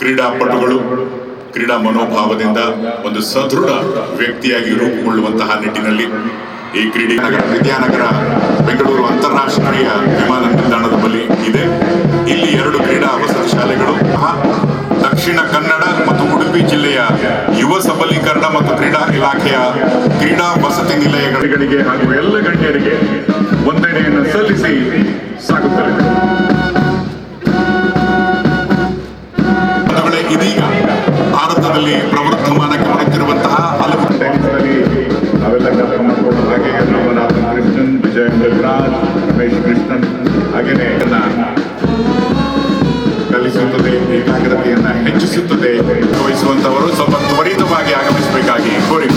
ಕ್ರೀಡಾಪಟುಗಳು ಕ್ರೀಡಾ ಮನೋಭಾವದಿಂದ ಒಂದು ಸದೃಢ ವ್ಯಕ್ತಿಯಾಗಿ ರೂಪುಗೊಳ್ಳುವಂತಹ ನಿಟ್ಟಿನಲ್ಲಿ ಈ ಕ್ರೀಡೆ ನಗರ ವಿದ್ಯಾನಗರ ಬೆಂಗಳೂರು ಅಂತಾರಾಷ್ಟ್ರೀಯ ವಿಮಾನ ನಿಲ್ದಾಣದ ಬಳಿ ಇದೆ. ಇಲ್ಲಿ ಎರಡು ಕ್ರೀಡಾ ವಸತಿ ಶಾಲೆಗಳು ದಕ್ಷಿಣ ಕನ್ನಡ ಮತ್ತು ಉಡುಪಿ ಜಿಲ್ಲೆಯ ಯುವ ಸಬಲೀಕರಣ ಮತ್ತು ಕ್ರೀಡಾ ಇಲಾಖೆಯ ಕ್ರೀಡಾ ವಸತಿ ನಿಲಯಗಳಿಗೆ ಹಾಗೂ ಎಲ್ಲ ಗಣ್ಯರಿಗೆ ವಂದನೆಯನ್ನು ಸಲ್ಲಿಸಿ ಸಾಗುತ್ತದೆ ಇದೀಗ ಭಾರತದಲ್ಲಿ ಪ್ರವರ್ಧಮಾನಕ್ಕೆ ಬರುತ್ತಿರುವಂತಹ ಹಲವು ಟೈಮ್ಸ್ನಲ್ಲಿ ನಾವೆಲ್ಲ ಕೆಲಸ ಮಾಡಿಕೊಂಡು ಹಾಗೆ ರಾಮನಾಥನ್ ಕೃಷ್ಣನ್, ವಿಜಯ ಮೃಗರಾಜ್ ರಮೇಶ್ ಕೃಷ್ಣನ್ ಹಾಗೆಯೇ ಕಲಿಸುತ್ತದೆ, ಏಕಾಗ್ರತೆಯನ್ನ ಹೆಚ್ಚಿಸುತ್ತದೆ ವಹಿಸುವಂತವರು ಸ್ವಲ್ಪ ತ್ವರಿತವಾಗಿ ಆಗಮಿಸಬೇಕಾಗಿ ಕೋರಿ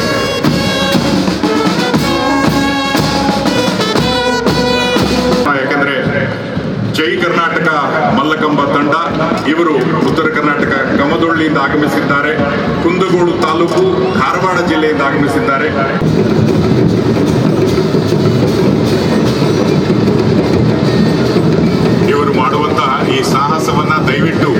ಯಾಕಂದ್ರೆ ಜೈ ಕರ್ನಾಟಕ ಮಲ್ಲಕಂಬ ತಂಡ, ಇವರು ಉತ್ತರ ಕರ್ನಾಟಕ ಕಮದೊಳ್ಳಿಯಿಂದ ಆಗಮಿಸಿದ್ದಾರೆ. ಕುಂದಗೋಡು ತಾಲೂಕು ಧಾರವಾಡ ಜಿಲ್ಲೆಯಿಂದ ಆಗಮಿಸಿದ್ದಾರೆ. ಇವರು ಮಾಡುವಂತಹ ಈ ಸಾಹಸವನ್ನ ದಯವಿಟ್ಟು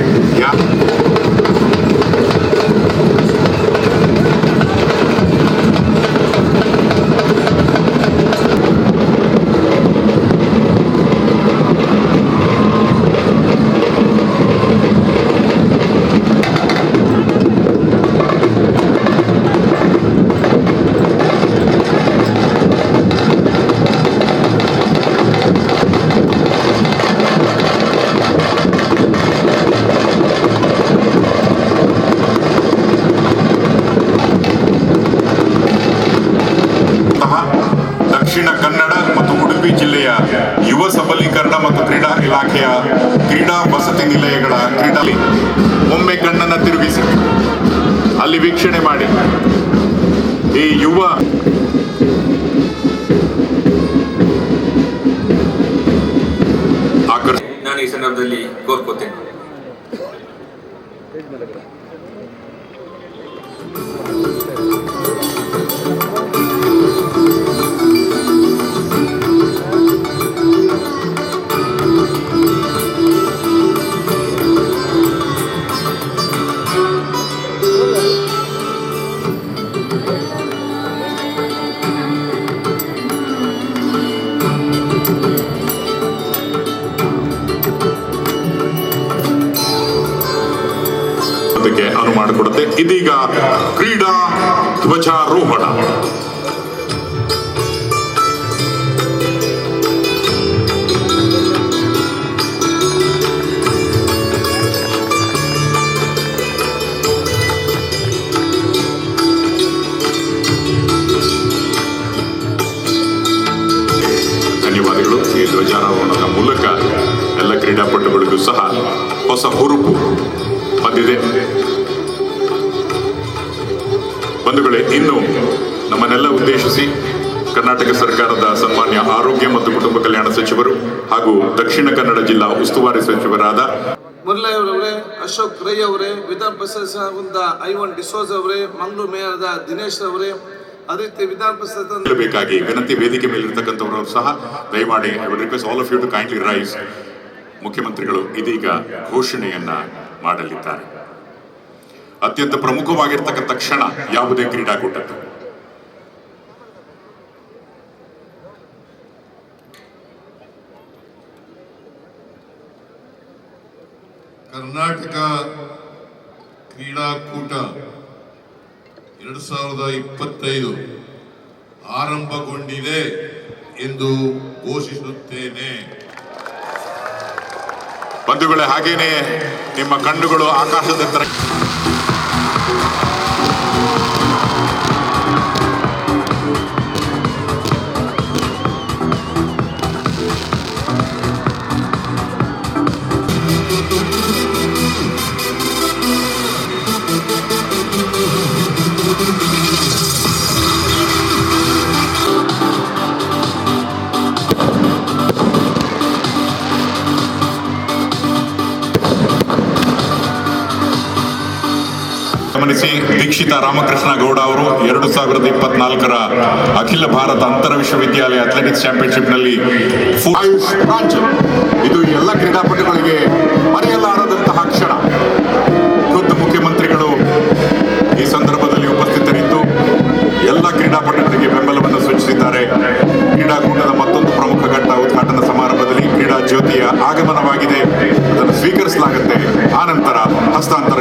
ಜಿಲ್ಲೆಯ ಯುವ ಸಬಲೀಕರಣ ಮತ್ತು ಕ್ರೀಡಾ ಇಲಾಖೆಯ ಕ್ರೀಡಾ ವಸತಿ ನಿಲಯಗಳ ಕ್ರೀಡಾ ಒಮ್ಮೆ ಕಣ್ಣನ್ನು ತಿರುಗಿಸಿ. ಅಲ್ಲಿ ವೀಕ್ಷಣೆ ಮಾಡಿ. ಈ ಯುವ ನಾನು ಈ ಸಂದರ್ಭದಲ್ಲಿ ಕೋರ್ಕೋತೇನೆ. ಅದಕ್ಕೆ ಅನು ಮಾಡಿಕೊಡುತ್ತೆ. ಇದೀಗ ಕ್ರೀಡಾ ಧ್ವಜಾರೋಹಣ. ಧನ್ಯವಾದಗಳು. ಈ ಧ್ವಜಾರೋಹಣದ ಮೂಲಕ ಎಲ್ಲ ಕ್ರೀಡಾಪಟುಗಳಿಗೂ ಸಹ ಹೊಸ ಹುರುಪು ಬಂದಿದೆ. ಬಂಧುಗಳೇ ಇನ್ನು ನಮ್ಮನ್ನೆಲ್ಲ ಉದ್ದೇಶಿಸಿ ಕರ್ನಾಟಕ ಸರ್ಕಾರದ ಸನ್ಮಾನ್ಯ ಆರೋಗ್ಯ ಮತ್ತು ಕುಟುಂಬ ಕಲ್ಯಾಣ ಸಚಿವರು ಹಾಗೂ ದಕ್ಷಿಣ ಕನ್ನಡ ಜಿಲ್ಲಾ ಉಸ್ತುವಾರಿ ಸಚಿವರಾದ ಮುರಳಿಯವರವರೇ ಅಶೋಕ್ ರೈ ಅವರೇ ವಿಧಾನ ಪರಿಷತ್ ಐವನ್ ಡಿಸೋಜ್ ಅವರೇ ಮಂಗಳೂರು ಮೇಯರ್ದ ದಿನೇಶ್ ಅವರೇ ಅದೇ ರೀತಿ ವಿಧಾನ ಪರಿಷತ್ ಬೇಕಾಗಿ ವಿನಂತಿ ವೇದಿಕೆ ಮೇಲಿರ್ತಕ್ಕಂಥವರು ಸಹ ದಯಮಾಡಿ I would request all of you to kindly rise ಮುಖ್ಯಮಂತ್ರಿಗಳು ಇದೀಗ ಘೋಷಣೆಯನ್ನ ಮಾಡಲಿದ್ದಾರೆ. ಅತ್ಯಂತ ಪ್ರಮುಖವಾಗಿರ್ತಕ್ಕಂಥ ಕ್ಷಣ ಯಾವುದೇ ಕ್ರೀಡಾಕೂಟದ್ದು. ಕರ್ನಾಟಕ ಕ್ರೀಡಾಕೂಟ ಎರಡು ಸಾವಿರದ ಇಪ್ಪತ್ತೈದು ಆರಂಭಗೊಂಡಿದೆ ಎಂದು ಘೋಷಿಸುತ್ತೇನೆ. ಬಂಧುಗಳೇ ಹಾಗೇನೆ ನಿಮ್ಮ ಕಣ್ಣುಗಳು ಆಕಾಶದ ತರ Thank you. ಗಮನಿಸಿ ದೀಕ್ಷಿತ ರಾಮಕೃಷ್ಣ ಗೌಡ ಅವರು ಎರಡು ಸಾವಿರದ ಇಪ್ಪತ್ನಾಲ್ಕರ ಅಖಿಲ ಭಾರತ ಅಂತರ ವಿಶ್ವವಿದ್ಯಾಲಯ ಅಥ್ಲೆಟಿಕ್ಸ್ ಚಾಂಪಿಯನ್ಶಿಪ್ನಲ್ಲಿ ಇದು ಎಲ್ಲ ಕ್ರೀಡಾಪಟುಗಳಿಗೆ ಮರೆಯಲಾರದಂತಹ ಕ್ಷಣ. ಖುದ್ದು ಮುಖ್ಯಮಂತ್ರಿಗಳು ಈ ಸಂದರ್ಭದಲ್ಲಿ ಉಪಸ್ಥಿತರಿದ್ದು ಎಲ್ಲ ಕ್ರೀಡಾಪಟುಗಳಿಗೆ ಬೆಂಬಲವನ್ನು ಸೂಚಿಸಿದ್ದಾರೆ. ಕ್ರೀಡಾಕೂಟದ ಮತ್ತೊಂದು ಪ್ರಮುಖ ಘಟ್ಟ ಉದ್ಘಾಟನಾ ಸಮಾರಂಭದಲ್ಲಿ ಕ್ರೀಡಾ ಜ್ಯೋತಿಯ ಆಗಮನವಾಗಿದೆ. ಅದನ್ನು ಸ್ವೀಕರಿಸಲಾಗುತ್ತೆ. ಆನಂತರ ಹಸ್ತಾಂತರ.